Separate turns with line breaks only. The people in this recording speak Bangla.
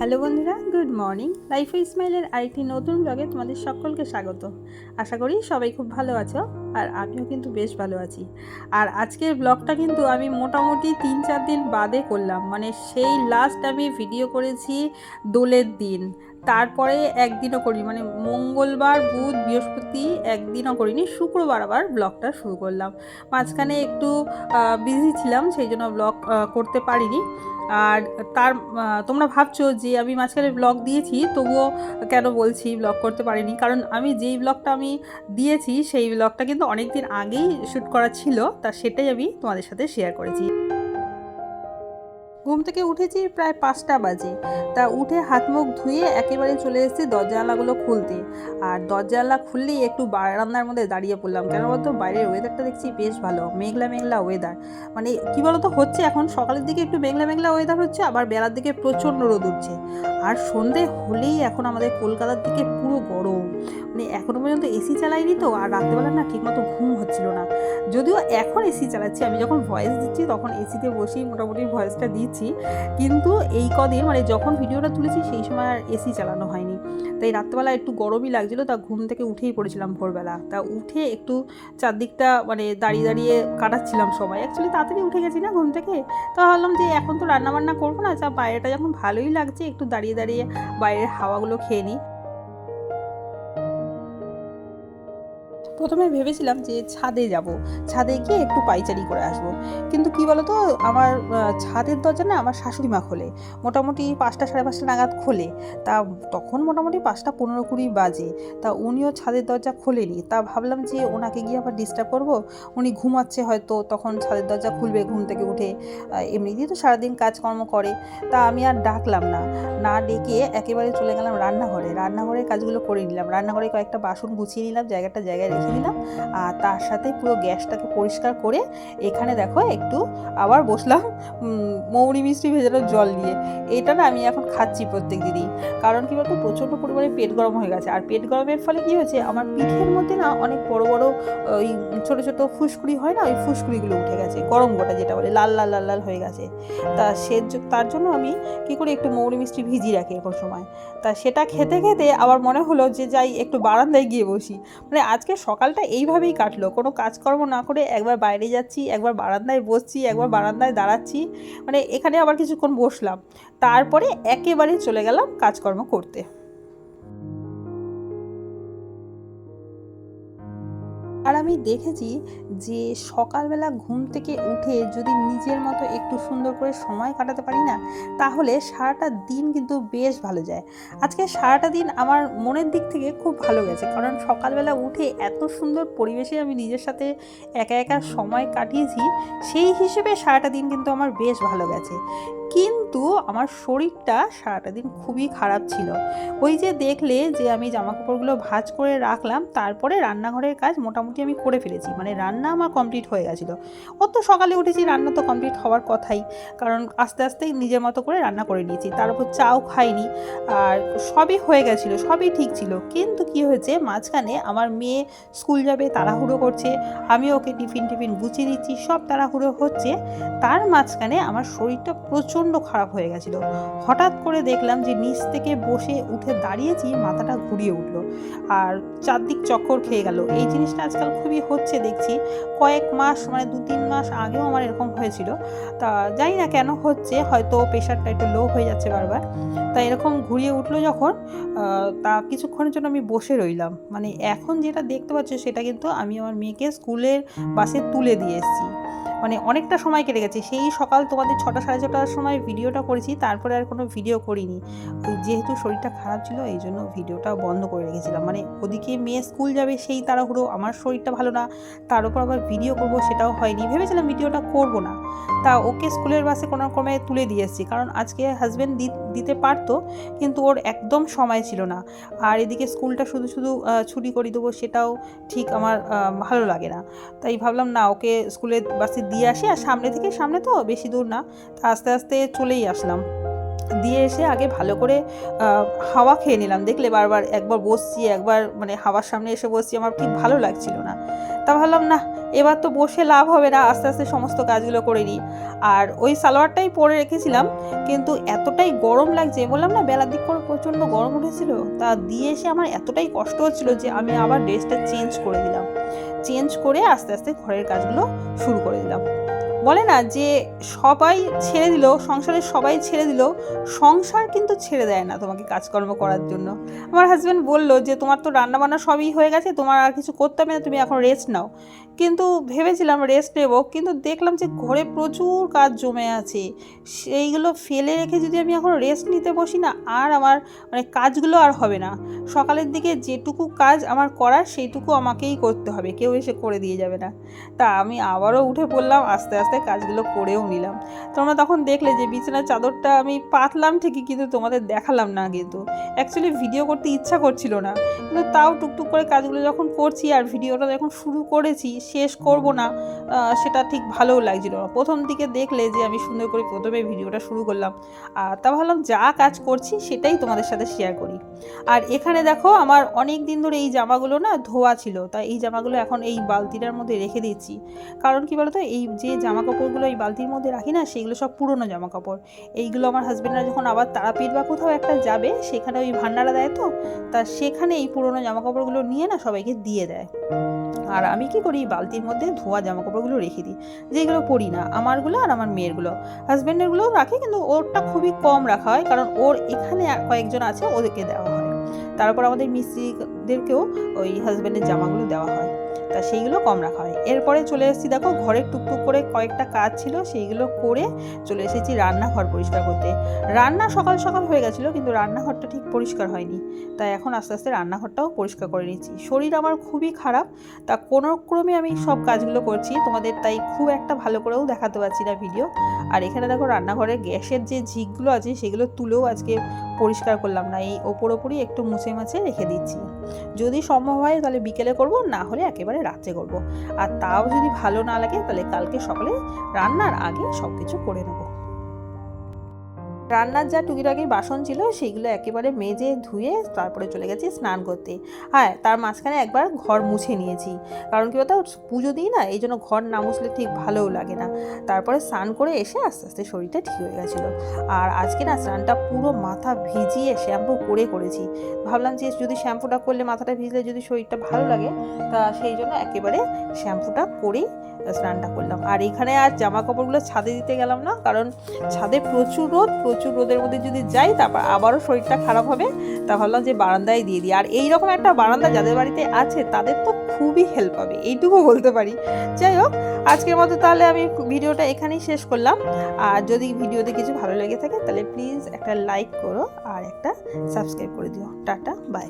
হ্যালো বন্ধুরা, গুড মর্নিং। লাইফ ইসমাইলের আরেকটি নতুন ব্লগে তোমাদের সকলকে স্বাগত। আশা করি সবাই খুব ভালো আছো, আর আমিও কিন্তু বেশ ভালো আছি। আর আজকের ব্লগটা কিন্তু আমি মোটামুটি তিন চার দিন বাদে করলাম। মানে সেই লাস্ট আমি ভিডিও করেছি দোলের দিন। তারপরে একদিনও করি মানে মঙ্গলবার, বুধ, বৃহস্পতি একদিনও করিনি, শুক্রবার আবার ব্লগটা শুরু করলাম। মাঝখানে একটু বিজি ছিলাম, সেই জন্য ব্লগ করতে পারিনি। আর তার তোমরা ভাবছ যে আমি মাঝখানে ব্লগ দিয়েছি, তবুও কেন বলছি ব্লগ করতে পারিনি? কারণ আমি যেই ব্লগটা আমি দিয়েছি, সেই ব্লগটা কিন্তু অনেক দিন আগেই শ্যুট করা ছিল, তা সেটাই আমি তোমাদের সাথে শেয়ার করেছি। ঘুম থেকে উঠেছি প্রায় পাঁচটা বাজে। তা উঠে হাত মুখ ধুয়ে একেবারে চলে এসেছি দরজা জানলাগুলো খুলতে। আর দরজা জানলা খুললেই একটু বারান্দার মধ্যে দাঁড়িয়ে পড়লাম। কেন বলতো বাইরের ওয়েদারটা দেখছি বেশ ভালো, মেঘলা মেঘলা ওয়েদার মানে কি বলতো, হচ্ছে এখন সকালের দিকে একটু মেঘলা মেঘলা ওয়েদার হচ্ছে, আবার বেলার দিকে প্রচণ্ড রোদ উঠছে। আর সন্ধে হলেই এখন আমাদের কলকাতার দিকে পুরো গরম। মানে এখনও পর্যন্ত এসি চালাইনি তো, আর রাত্রেবেলা না ঠিকমতো ঘুম হচ্ছিল না। যদিও এখন এসি চালাচ্ছি, আমি যখন ভয়েস দিচ্ছি তখন এসিতে বসেই মোটামুটি ভয়েসটা দিচ্ছি। কিন্তু এই কদিন মানে যখন ভিডিওটা তুলেছি সেই সময় আর এসি চালানো হয়নি। তাই রাত্রেবেলা একটু গরমই লাগছিল, তা ঘুম থেকে উঠেই পড়েছিলাম ভোরবেলা। তা উঠে একটু চারদিকটা মানে দাঁড়িয়ে দাঁড়িয়ে কাটাচ্ছিলাম সময়। অ্যাকচুয়ালি তাড়াতাড়ি উঠে গেছি না ঘুম থেকে? তো ভাবলাম যে এখন তো রান্নাবান্না করব না যা বাইরেটা যখন ভালোই লাগছে, একটু দাঁড়িয়ে দাঁড়িয়ে বাইরের হাওয়াগুলো খেয়ে নিই। প্রথমে ভেবেছিলাম যে ছাদে যাব। ছাদে গিয়ে একটু পাইচারি করে আসব। কিন্তু কি বলতো, আমার ছাদের দরজা না আমার শাশুড়ি মা খোলে। মোটামুটি পাঁচটা সাড়ে পাঁচটা নাগাদ খোলে। তা তখন মোটামুটি পাঁচটা পনেরো কুড়ি বাজে। তা উনিও ছাদের দরজা খোলেনি। তা ভাবলাম যে ওনাকে গিয়ে আবার ডিস্টার্ব করব। উনি ঘুমাচ্ছে হয়তো, তখন ছাদের দরজা খুলবে ঘুম থেকে উঠে। এমনিতেই তো সারাদিন কাজকর্ম করে। তা আমি আর ডাকলাম না। না ডেকে একেবারে চলে গেলাম রান্নাঘরে। রান্নাঘরের কাজগুলো করে নিলাম। রান্নাঘরে কয়েকটা বাসন গুছিয়ে নিলাম। জায়গাটা জায়গায় রেখে দিলাম। আর তার সাথে পুরো গ্যাসটাকে পরিষ্কার করে এখানে দেখো একটু আবার বসলাম মৌরি মিষ্টি ভেজানোর জল নিয়ে এটা না আমি এখন খাচ্ছি প্রত্যেক দিনই। কারণ কি বলতো, প্রচণ্ড পরিমাণে পেট গরম হয়ে গেছে। আর পেট গরমের ফলে কি হয়েছে, আমার পিঠের মধ্যে না অনেক বড় বড়, ওই ছোটো ছোটো ফুসকুড়ি হয় না, ওই ফুসকুড়িগুলো উঠে গেছে। গরম গোটা যেটা বলে, লাল লাল লাল লাল হয়ে গেছে। তা সে তার জন্য আমি কি করি, একটু মৌরি মিষ্টি ভিজিয়ে রাখি এখন সময়। তা সেটা খেতে খেতে আবার মনে হলো যে যাই, একটু বারান্দায় গিয়ে বসি। মানে আজকে সকালটা এইভাবেই কাটলো। কোনো কাজকর্ম না করে একবার বাইরে যাচ্ছি একবার বারান্দায় বসছি একবার বারান্দায় দাঁড়াচ্ছি মানে এখানে আবার কিছুক্ষণ বসলাম। তারপরে একেবারে চলে গেলাম কাজকর্ম করতে। আর আমি দেখেছি যে সকালবেলা ঘুম থেকে উঠে যদি নিজের মতো একটু সুন্দর করে সময় কাটাতে পারি না, তাহলে সারাটা দিন কিন্তু বেশ ভালো যায়। আজকে সারাটা দিন আমার মনের দিক থেকে খুব ভালো গেছে, কারণ সকালবেলা উঠে এত সুন্দর পরিবেশে আমি নিজের সাথে একা একা সময় কাটিয়েছি, সেই হিসেবে সারাটা দিন কিন্তু আমার বেশ ভালো গেছে। কিন্তু আমার শরীরটা সারাটা দিন খুবই খারাপ ছিল। ওই যে দেখলে যে আমি জামা কাপড়গুলো ভাঁজ করে রাখলাম, তারপরে রান্নাঘরের কাজ মোটামুটি আমি করে ফেলেছি। মানে রান্না আমার কমপ্লিট হয়ে গেছিল। অত সকালে উঠেছি, রান্না তো কমপ্লিট হওয়ার কথাই। কারণ আস্তে আস্তেই নিজের মতো করে রান্না করে নিয়েছি। তার উপর চাও খাইনি। আর সবই হয়ে গেছিল, সবই ঠিক ছিল। কিন্তু কি হয়েছে, মাঝখানে আমার মেয়ে স্কুল যাবে, তাড়াহুড়ো করছে। আমি ওকে টিফিন টিফিন গুছিয়ে দিচ্ছি, সব তাড়াহুড়ো হচ্ছে। তার মাঝখানে আমার শরীরটা প্রচণ্ড খারাপ হয়ে গেছিল। হঠাৎ করে দেখলাম যে নিচ থেকে বসে উঠে দাঁড়িয়েছি, মাথাটা ঘুরিয়ে উঠল। আর চারদিক চক্কর খেয়ে গেল। এই জিনিসটা আজকাল খুবই হচ্ছে দেখছি। কয়েক মাস মানে দু তিন মাস আগেও আমার এরকম হয়েছিল। তা জানি না কেন হচ্ছে, হয়তো প্রেশারটা একটু লো হয়ে যাচ্ছে বারবার। তা এরকম ঘুরিয়ে উঠল যখন তা কিছুক্ষণের জন্য আমি বসে রইলাম। মানে এখন যেটা দেখতে পাচ্ছ সেটা কিন্তু আমি আমার মেয়েকে স্কুলের বাসে তুলে দিয়ে এসেছি। মানে অনেকটা সময় কেটে গেছে। সেই সকাল তোমাদের ছটা সাড়ে ছটার সময় ভিডিওটা করেছি, তারপরে আর কোনো ভিডিও করিনি। যেহেতু শরীরটা খারাপ ছিল, এই জন্য ভিডিওটা বন্ধ করে রেখেছিলাম। মানে ওদিকে মেয়ে স্কুল যাবে, সেই তাড়াহুড়ো, আমার শরীরটা ভালো না, তার উপর আবার ভিডিও করব সেটাও হয়নি। ভেবেছিলাম ভিডিওটা করব না। তা ওকে স্কুলের বাসে কোনো ক্রমে তুলে দিয়ে এসেছি। কারণ আজকে হাজব্যান্ড দিতে পারতো, কিন্তু ওর একদম সময় ছিল না। আর এদিকে স্কুলটা শুধু শুধু ছুটি করে দেবো সেটাও ঠিক আমার ভালো লাগে না। তাই ভাবলাম, না, ওকে স্কুলে বাসে দিয়ে আসি আর সামনে থেকে, সামনে তো বেশি দূর না। তা আস্তে আস্তে চলেই আসলাম। দিয়ে এসে আগে ভালো করে হাওয়া খেয়ে নিলাম। দেখলে বারবার একবার বসছি, একবার মানে হাওয়ার সামনে এসে বসছি, আমার ঠিক ভালো লাগছিল না। তা ভাবলাম না এবার তো বসে লাভ হবে না। আস্তে আস্তে সমস্ত কাজগুলো করে নিই। আর ওই সালোয়ারটাই পরে রেখেছিলাম, কিন্তু এতটাই গরম লাগছে বললাম, না, বেলার দিক করে, প্রচণ্ড গরম উঠেছিল। তা দিয়ে এসে আমার এতটাই কষ্ট হচ্ছিল যে আমি আবার ড্রেসটা চেঞ্জ করে দিলাম। চেঞ্জ করে আস্তে আস্তে ঘরের কাজগুলো শুরু করে দিলাম। বলে না যে সবাই ছেড়ে দিল সংসারের সবাই ছেড়ে দিল সংসার কিন্তু ছেড়ে দেয় না তোমাকে কাজকর্ম করার জন্য। আমার হাজব্যান্ড বলল যে তোমার তো রান্নাবান্না সবই হয়ে গেছে তোমার আর কিছু করতে হবে না তুমি এখন রেস্ট নাও। কিন্তু ভেবেছিলাম রেস্ট নেব, কিন্তু দেখলাম যে ঘরে প্রচুর কাজ জমে আছে। সেইগুলো ফেলে রেখে যদি আমি এখন রেস্ট নিতে বসি না, আর আমার মানে কাজগুলো আর হবে না। সকালের দিকে যেটুকু কাজ আমার করার, সেইটুকু আমাকেই করতে হবে, কেউ এসে করে দিয়ে যাবে না। তা আমি আবারও উঠে পড়লাম, আস্তে আস্তে কাজগুলো করেও নিলাম। তোমরা তখন দেখলে যে বিছানার চাদরটা আমি পাতলাম ঠিকই, কিন্তু তোমাদের দেখালাম না কিন্তু। অ্যাকচুয়ালি ভিডিও করতে ইচ্ছা করছিল না। কিন্তু তাও টুকটুক করে কাজগুলো যখন করছি আর ভিডিওটা যখন শুরু করেছি শেষ করব না সেটা ঠিক ভালোও লাগছিল না। প্রথম দিকে দেখলে যে আমি সুন্দর করে প্রথমে ভিডিওটা শুরু করলাম। আর তা ভাবলাম যা কাজ করছি সেটাই তোমাদের সাথে শেয়ার করি। আর এখানে দেখো আমার অনেক দিন ধরে এই জামাগুলো না ধোয়া ছিল তাই এই জামাগুলো এখন এই বালতিটার মধ্যে রেখে দিচ্ছি। কারণ কি বলতো, এই যে জামা কাপড়গুলো এই বালতির মধ্যে রাখি না, সেগুলো সব পুরনো জামা কাপড় এইগুলো আমার হাজব্যান্ডরা যখন আবার তারাপীঠ বা কোথাও একটা যাবে, সেখানে ওই ভান্ডারা দেয় তো, তা সেখানে এই পুরনো জামা কাপড়গুলো নিয়ে না সবাইকে দিয়ে দেয়। আর আমি কি করি, বালতির মধ্যে ধোয়া জামা কাপড়গুলো রেখে দিই। যেগুলো পরি না, আমারগুলো আর আমার মেয়েরগুলো। হাজব্যান্ডেরগুলোও রাখি, কিন্তু ওরটা খুবই কম রাখা হয়, কারণ ওর এখানে কয়েকজন আছে, ওদেরকে দেওয়া হয়। তারপর আমাদের মিস্ত্রিদেরকেও ওই হাজব্যান্ডের জামাগুলো দেওয়া হয়। তা সেইগুলো কম রাখা হয়। এরপরে চলে এসেছি, দেখো ঘরে টুকটুক করে কয়েকটা কাজ ছিল, সেইগুলো করে চলে এসেছি রান্নাঘর পরিষ্কার করতে। রান্না সকাল সকাল হয়ে গেছিল, কিন্তু রান্নাঘরটা ঠিক পরিষ্কার হয়নি। তাই এখন আস্তে আস্তে রান্নাঘরটাও পরিষ্কার করে নিচ্ছি। শরীর আমার খুবই খারাপ, তা কোনো ক্রমে আমি সব কাজগুলো করছি, তোমাদের তাই খুব একটা ভালো করেও দেখাতে পারছি না ভিডিও আর এখানে দেখো রান্নাঘরে গ্যাসের যে ঝিকগুলো আছে, সেগুলো তুলেও আজকে পরিষ্কার করলাম না। এই ওপর ওপরই একটু মুছে মাছে রেখে দিচ্ছি। যদি সম্ভব হয় তাহলে বিকেলে করব, না হলে একেবারে রাত্রে করব। আর তাও যদি ভালো না লাগে, তাহলে কালকে সকালে রান্নার আগে সব কিছু করে নেব। রান্নার যা টুকিটাকি বাসন ছিল, সেইগুলো একেবারে মেজে ধুয়ে তারপরে চলে গেছি স্নান করতে। হ্যাঁ তার মাঝখানে একবার ঘর মুছে নিয়েছি। কারণ কি বলতো, পুজো দিই না, এই জন্য ঘর না মুছলে ঠিক ভালোও লাগে না। তারপরে স্নান করে এসে আস্তে আস্তে শরীরটা ঠিক হয়ে গেছিল। আর আজকে না স্নানটা পুরো মাথা ভিজিয়ে শ্যাম্পু করে করেছি। ভাবলাম যে যদি শ্যাম্পুটা করলে, মাথাটা ভিজলে যদি শরীরটা ভালো লাগে, তা সেই জন্য একেবারে শ্যাম্পুটা করেই স্নানটা করলাম। আর এখানে আর জামা কাপড়গুলো ছাদে দিতে গেলাম না, কারণ ছাদে প্রচুর রোদ প্রচুর রোদের মধ্যে যদি যাই, তারপর আবারও শরীরটা খারাপ হবে, তা ভাবলাম যে বারান্দায় দিয়ে দিই। আর এইরকম একটা বারান্দা যাদের বাড়িতে আছে, তাদের তো খুবই হেল্প হবে, এইটুকু বলতে পারি। যাই হোক, আজকের মতো তাহলে আমি ভিডিওটা এখানেই শেষ করলাম। আর যদি ভিডিওতে কিছু ভালো লেগে থাকে, তাহলে প্লিজ একটা লাইক করো আর একটা সাবস্ক্রাইব করে দিও। Tata bye